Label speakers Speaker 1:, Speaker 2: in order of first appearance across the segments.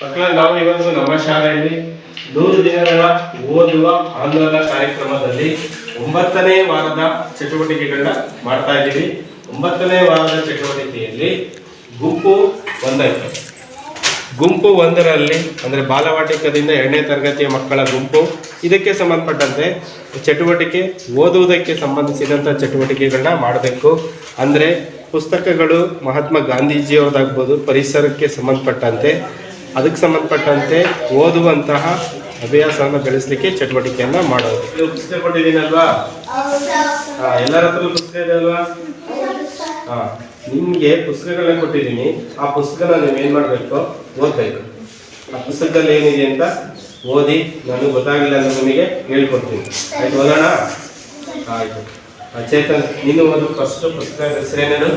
Speaker 1: ಮಕ್ಕಳ, ನಾವು ಇವತ್ತು ನಮ್ಮ ಶಾಲೆಯಲ್ಲಿ ನೂರು ದಿನಗಳ ಓದುವ ಆಂದೋಲನ ಕಾರ್ಯಕ್ರಮದಲ್ಲಿ ಒಂಬತ್ತನೇ ವಾರದ ಚಟುವಟಿಕೆಗಳನ್ನ ಮಾಡ್ತಾ ಇದ್ದೀವಿ. ಒಂಬತ್ತನೇ ವಾರದ ಚಟುವಟಿಕೆಯಲ್ಲಿ ಗುಂಪು ಒಂದಕ್ಕೆ. ಗುಂಪು ಒಂದರಲ್ಲಿ ಅಂದರೆ ಬಾಲವಾಟಿಕದಿಂದ ಎರಡನೇ ತರಗತಿಯ ಮಕ್ಕಳ ಗುಂಪು. ಇದಕ್ಕೆ ಸಂಬಂಧಪಟ್ಟಂತೆ ಚಟುವಟಿಕೆ ಓದುವುದಕ್ಕೆ ಸಂಬಂಧಿಸಿದಂಥ ಚಟುವಟಿಕೆಗಳನ್ನ ಮಾಡಬೇಕು. ಅಂದರೆ ಪುಸ್ತಕಗಳು ಮಹಾತ್ಮ ಗಾಂಧೀಜಿಯವ್ರದ್ದಾಗ್ಬೋದು, ಪರಿಸರಕ್ಕೆ ಸಂಬಂಧಪಟ್ಟಂತೆ. ಅದಕ್ಕೆ ಸಂಬಂಧಪಟ್ಟಂತೆ ಓದುವಂತಹ ಅಭ್ಯಾಸವನ್ನು ಬೆಳೆಸಲಿಕ್ಕೆ ಚಟುವಟಿಕೆಯನ್ನು ಮಾಡೋದು. ನೀವು ಪುಸ್ತಕ ಕೊಟ್ಟಿದ್ದೀನಲ್ವಾ? ಹಾ, ಎಲ್ಲರ ಹತ್ರ ಪುಸ್ತಕ ಇದೆ ಅಲ್ವಾ? ಹಾ ನಿಮ್ಗೆ ಪುಸ್ತಕಗಳನ್ನ ಕೊಟ್ಟಿದ್ದೀನಿ. ಆ ಪುಸ್ತಕನ ನೀವು ಏನ್ ಮಾಡ್ಬೇಕು? ಓದ್ಬೇಕು. ಆ ಪುಸ್ತಕದಲ್ಲಿ ಏನಿದೆ ಅಂತ ಓದಿ ನನಗೆ ಗೊತ್ತಾಗಿಲ್ಲ ಅಂತ ನಿಮಗೆ ಹೇಳ್ಕೊಡ್ತೀನಿ. ಆಯ್ತು ಓದೋಣ? ಆಯ್ತು. ಆ, ಚೇತನ್ ನೀನು ಓದು ಫಸ್ಟ್ ಪುಸ್ತಕ ಹೆಸರೇನೇನು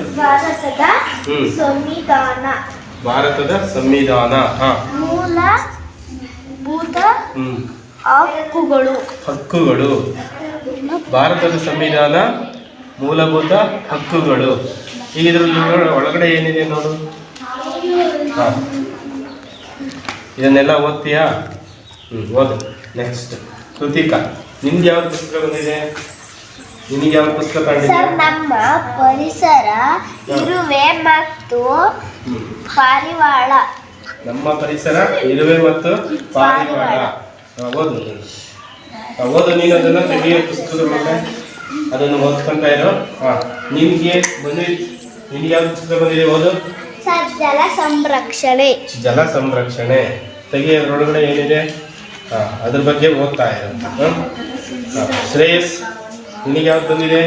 Speaker 2: ಹ್ಞೂ
Speaker 1: ಹ್ಮ್.
Speaker 2: ಸಂವಿಧಾನ.
Speaker 1: ಭಾರತದ ಸಂವಿಧಾನ.
Speaker 2: ಮೂಲಭೂತ ಹಕ್ಕುಗಳು.
Speaker 1: ಹಕ್ಕುಗಳು. ಭಾರತದ ಸಂವಿಧಾನ ಮೂಲಭೂತ ಹಕ್ಕುಗಳು. ಈಗ ಇದ್ರಲ್ಲಿ ಒಳಗಡೆ ಏನಿದೆ ನೋಡು? ಹಾ. ಇದನ್ನೆಲ್ಲ ಓದ್ತೀಯಾ? ಹ್ಞೂ ಓದು. ನೆಕ್ಸ್ಟ್ ಕೃತಿಕ. ನಿಮ್ಗೆ ಯಾವ ಪುಸ್ತಕ ಬಂದಿದೆ? ನಿನಗೆ ಯಾವ ಪುಸ್ತಕ
Speaker 2: ನಮ್ಮ ಪರಿಸರ ಇರುವೆ ಮತ್ತು ಪಾರಿವಾಳ.
Speaker 1: ನಮ್ಮ ಪರಿಸರ ಇರುವೆ ಮತ್ತು ಪಾರಿವಾಳ. ಓದು. ಓದು ನೀನು ಅದನ್ನ ತೆಗೆಯ ಪುಸ್ತಕದ ಮೇಲೆ ಅದನ್ನು ಓದ್ಕೊಂತ ಇರೋ. ಹಾ ನಿನ್ಗೆ ನಿಮ್ಗೆ ನಿನ್ಗೆ ಯಾವ ಪುಸ್ತಕ ಬಂದಿದೆ ಓದು?
Speaker 2: ಜಲ ಸಂರಕ್ಷಣೆ.
Speaker 1: ಜಲ ಸಂರಕ್ಷಣೆ. ತೆಗೆಯೋದ್ರೊಳಗಡೆ ಏನಿದೆ? ಹಾ ಅದ್ರ ಬಗ್ಗೆ ಓದ್ತಾ ಇರೋ. ಶ್ರೇಯಸ್ ನಿನಗೆ ಯಾವ್ದು ಬಂದಿದೆ?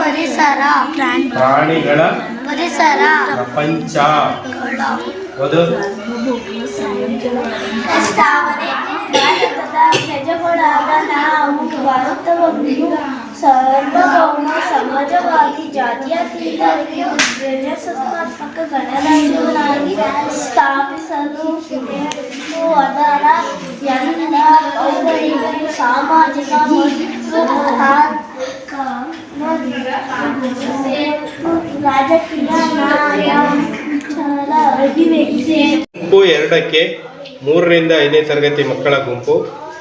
Speaker 2: ಪರಿಸರ ಪ್ರಾಣಿ
Speaker 1: ಪ್ರಾಣಿಗಳ
Speaker 2: ಪರಿಸರ
Speaker 1: ಪ್ರಪಂಚ ಓದು
Speaker 2: ಪ್ರಸ್ತಾವನೆ ಭಾರತದ ಪ್ರಜೆಗಳಾದ ನಾವು ಭಾರತವನ್ನು ಸಾರ್ವಭೌಮ ಸಮಾಜವಾದಿ ಜಾತ್ಯತೀತರಿಗೆ ಪ್ರಜಾಸತ್ತಾತ್ಮಕ ಗಣರಾಜ್ಯವನ್ನಾಗಿ ಸ್ಥಾಪಿಸಲು ಮತ್ತು ಅದರ ಎಲ್ಲ ವರ್ಗಗಳಿಗೂ ಸಾಮಾಜಿಕ ಮತ್ತು
Speaker 1: ಗುಂಪು ಎರಡಕ್ಕೆ ಮೂರರಿಂದ ಐದನೇ ತರಗತಿ ಮಕ್ಕಳ ಗುಂಪು,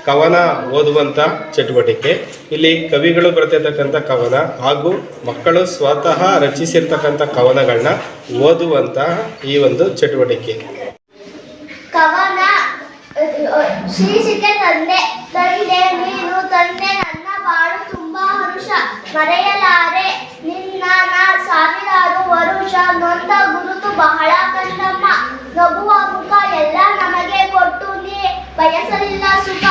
Speaker 1: ಕವನ ಓದುವಂಥ ಚಟುವಟಿಕೆ. ಇಲ್ಲಿ ಕವಿಗಳು ಬರೆದಿರ್ತಕ್ಕಂಥ ಕವನ ಹಾಗೂ ಮಕ್ಕಳು ಸ್ವತಃ ರಚಿಸಿರ್ತಕ್ಕಂಥ ಕವನಗಳನ್ನ ಓದುವಂತ ಈ ಒಂದು ಚಟುವಟಿಕೆ.
Speaker 2: ಕವನ ಶೀರ್ಷಿಕೆ ತಂದೆ ತಂದೆ ನೀನು ತಂದೆ ನನ್ನ ಬಾಳು ತುಂಬಾ ಮರೆಯಲಾರೆ. ನಿನ್ನ ನಾ ಸಾವಿರಾರು ವರುಷ, ನೊಂದ ಗುರುತು ಬಹಳ ಕಂದಮ್ಮ. ನಗುವ ಮುಖ ಎಲ್ಲ ನಮಗೆ ಕೊಟ್ಟು ನೀ ಬಯಸಲಿಲ್ಲ ಸುಖ.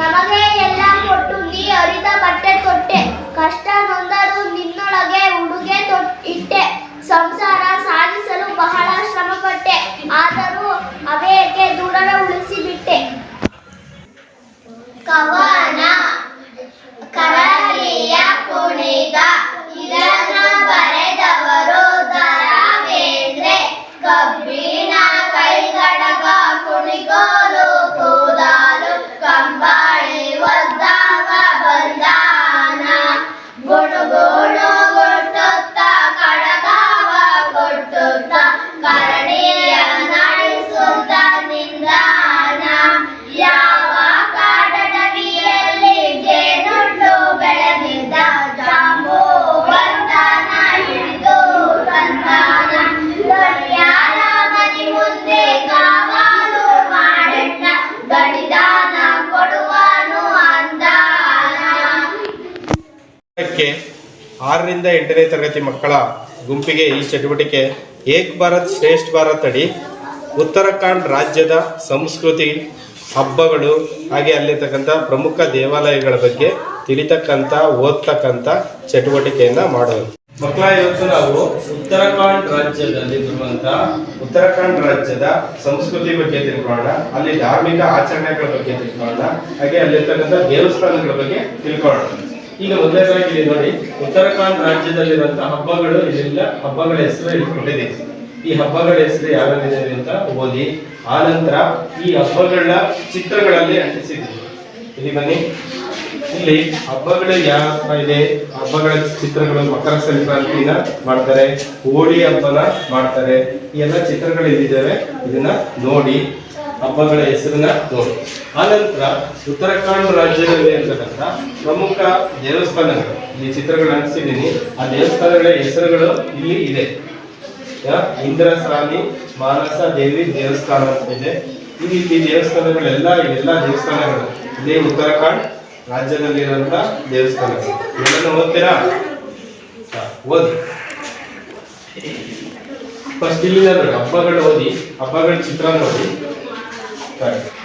Speaker 2: ನಮಗೆ ಎಲ್ಲ ಕೊಟ್ಟು ನೀ ಅರಿದ ಬಟ್ಟೆ ತೊಟ್ಟೆ. ಕಷ್ಟ ನೊಂದರು ನಿನ್ನೊಳಗೆ ಉಡುಗೆ ಇಟ್ಟೆ. ಸಂಸಾರ ಸಾಧಿಸಲು ಬಹಳ ಶ್ರಮಪಟ್ಟೆ. ಆದರೂ ಅವೇಕೆ ದೂರವೇ ಉಳಿಸಿಬಿಟ್ಟೆ. ಕವನ
Speaker 1: ಕ್ಕೆ ಆರರಿಂದ ಎಂಟನೇ ತರಗತಿ ಮಕ್ಕಳ ಗುಂಪಿಗೆ ಈ ಚಟುವಟಿಕೆ ಏಕ್ ಭಾರತ್ ಶ್ರೇಷ್ಠ ಭಾರತ್ ಅಡಿ ಉತ್ತರಾಖಂಡ್ ರಾಜ್ಯದ ಸಂಸ್ಕೃತಿ ಹಬ್ಬಗಳು ಹಾಗೆ ಅಲ್ಲಿರ್ತಕ್ಕಂಥ ಪ್ರಮುಖ ದೇವಾಲಯಗಳ ಬಗ್ಗೆ ತಿಳಿತಕ್ಕಂಥ, ಓದ್ತಕ್ಕಂಥ ಚಟುವಟಿಕೆಯನ್ನ ಮಾಡೋದು. ಮಕ್ಕಳ, ಇವತ್ತು ನಾವು ಉತ್ತರಾಖಂಡ್ ರಾಜ್ಯದಲ್ಲಿ ಉತ್ತರಾಖಂಡ್ ರಾಜ್ಯದ ಸಂಸ್ಕೃತಿ ಬಗ್ಗೆ ತಿಳ್ಕೊಳ್ಳೋಣ, ಅಲ್ಲಿ ಧಾರ್ಮಿಕ ಆಚರಣೆಗಳ ಬಗ್ಗೆ ತಿಳ್ಕೊಳ್ಳೋಣ, ಹಾಗೆ ಅಲ್ಲಿರ್ತಕ್ಕಂಥ ದೇವಸ್ಥಾನಗಳ ಬಗ್ಗೆ ತಿಳ್ಕೊಳ್ಳೋಣ. ಈಗ ಮೊದಲನೇದಾಗಿ ಇಲ್ಲಿ ನೋಡಿ ಉತ್ತರಾಖಂಡ್ ರಾಜ್ಯದಲ್ಲಿರುವಂತಹ ಹಬ್ಬಗಳು ಇಲ್ಲೆಲ್ಲ. ಹಬ್ಬಗಳ ಹೆಸರು ಇಲ್ಲಿ ಈ ಹಬ್ಬಗಳ ಹೆಸರು ಯಾವ್ಯಾವಿದೆ ಅಂತ ಓದಿ. ಆ ನಂತರ ಈ ಹಬ್ಬಗಳ ಚಿತ್ರಗಳಲ್ಲಿ ಅಂಟಿಸಿದ್ವಿ ಇಲ್ಲಿ ಬನ್ನಿ. ಇಲ್ಲಿ ಹಬ್ಬಗಳು ಯಾವ ಇದೆ? ಹಬ್ಬಗಳ ಚಿತ್ರಗಳು ಮಕರ ಸಂಕ್ರಾಂತಿನ ಮಾಡ್ತಾರೆ. ಹೋಳಿ ಹಬ್ಬನ ಮಾಡ್ತಾರೆ. ಈ ಎಲ್ಲ ಚಿತ್ರಗಳು ಇದ್ದಿದ್ದಾವೆ ಇದನ್ನ ನೋಡಿ. ಹಬ್ಬಗಳ ಹೆಸರನ್ನ ನೋಡಿ ಆನಂತರ ಉತ್ತರಾಖಂಡ್ ರಾಜ್ಯದಲ್ಲಿ ಇರ್ತಕ್ಕಂಥ ಪ್ರಮುಖ ದೇವಸ್ಥಾನಗಳು. ಇಲ್ಲಿ ಚಿತ್ರಗಳು ಅಂಟಿಸಿದ್ದೀನಿ. ಆ ದೇವಸ್ಥಾನಗಳ ಹೆಸರುಗಳು ಇಲ್ಲಿ ಇದೆ. ಯಾ? ಇಂದ್ರಸಾನಿ ಮಾನಸ ದೇವಿ ದೇವಸ್ಥಾನ ಅಂತ ಇದೆ. ಈ ರೀತಿ ದೇವಸ್ಥಾನಗಳೆಲ್ಲ ಇವೆಲ್ಲ ದೇವಸ್ಥಾನಗಳು. ಇಲ್ಲಿ ಉತ್ತರಾಖಂಡ್ ರಾಜ್ಯದಲ್ಲಿರುವಂತ ದೇವಸ್ಥಾನಗಳು. ಇದನ್ನು ಓದ್ತೀರಾ? ಓದಿ. ಫಸ್ಟ್ ಇಲ್ಲಿ ಹಬ್ಬಗಳು ಓದಿ, ಹಬ್ಬಗಳ ಚಿತ್ರ ನೋಡಿ.
Speaker 2: Thank you.